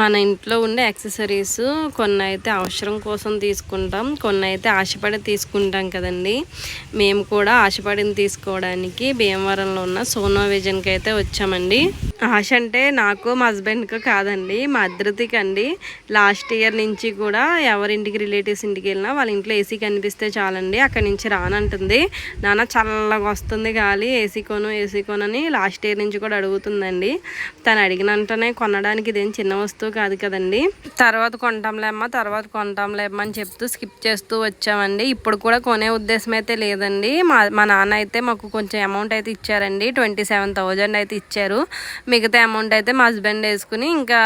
మన ఇంట్లో ఉండే యాక్సెసరీస్ కొన్ని అయితే అవసరం కోసం తీసుకుంటాం కొన్ని అయితే ఆశపడి తీసుకుంటాం కదండి. మేము కూడా ఆశపడిని తీసుకోవడానికి భీమవరంలో ఉన్న సోనో విజన్కి అయితే వచ్చామండి. ఆశ అంటే నాకు మా హస్బెండ్కి కాదండి మా అద్రతికి అండి లాస్ట్ ఇయర్ నుంచి కూడా ఎవరింటికి రిలేటివ్స్ ఇంటికి వెళ్ళినా వాళ్ళ ఇంట్లో ఏసీ కనిపిస్తే చాలండి అక్కడి నుంచి రానంటుంది. నాన్న చల్లగా వస్తుంది గాలి ఏసీ కొను ఏసీ కొనని లాస్ట్ ఇయర్ నుంచి కూడా అడుగుతుందండి. తను అడిగినంటనే కొనడానికి ఇదేం చిన్న వస్తువు కాదు కదండి. తర్వాత కొంటాంలేమ్మా తర్వాత కొంటాంలేమ్మా అని చెప్తూ స్కిప్ చేస్తూ వచ్చామండి. ఇప్పుడు కూడా కొనే ఉద్దేశం అయితే లేదండి. మా మా నాన్న అయితే మాకు కొంచెం అమౌంట్ అయితే ఇచ్చారండి ట్వంటీ సెవెన్ థౌజండ్ అయితే ఇచ్చారు. మిగతా అమౌంట్ అయితే మా హస్బెండ్ వేసుకుని ఇంకా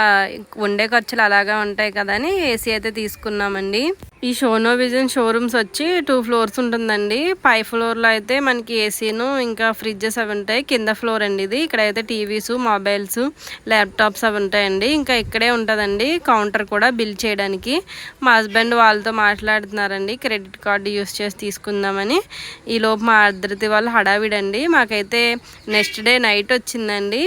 ఉండే ఖర్చులు అలాగా ఉంటాయి కదా అని ఏసీ అయితే తీసుకున్నామండి. ఈ షోనో విజన్ షోరూమ్స్ వచ్చి టూ ఫ్లోర్స్ ఉంటుందండి. పై ఫ్లోర్లో అయితే మనకి ఏసీను ఇంకా ఫ్రిడ్జెస్ అవి ఉంటాయి. కింద ఫ్లోర్ అండి ఇది. ఇక్కడైతే టీవీస్ మొబైల్స్ ల్యాప్టాప్స్ అవి ఉంటాయండి. ఇంకా ఇక్కడే ఉంటుందండి. కౌంటర్ కూడా బిల్ చేయడానికి. మా హస్బెండ్ వాళ్ళతో మాట్లాడుతున్నారండి. క్రెడిట్ కార్డు యూస్ చేసి తీసుకుందామని. ఈలోపు మా అద్దరితి వాళ్ళు హడావిడండి. మాకైతే నెక్స్ట్ డే నైట్ వచ్చిందండి.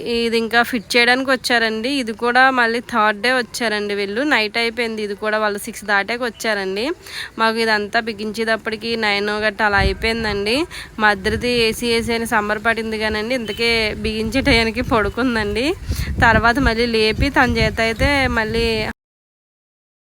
ఇది ఇంకా ఫిట్ చేయడానికి వచ్చారండి. ఇది కూడా మళ్ళీ థర్డ్ డే వచ్చారండి వీళ్ళు. నైట్ అయిపోయింది. ఇది కూడా వాళ్ళు సిక్స్ దాటేకి వచ్చారండి. మాకు ఇదంతా బిగించేటప్పటికి నైన్ గట్ట అలా అయిపోయిందండి. మా ఏసీ ఏసీ అని సమ్మర్ పడింది కానండి. ఇంతకే బిగించే టయానికి పడుకుందండి. తర్వాత మళ్ళీ లేపి తన చేత అయితే మళ్ళీ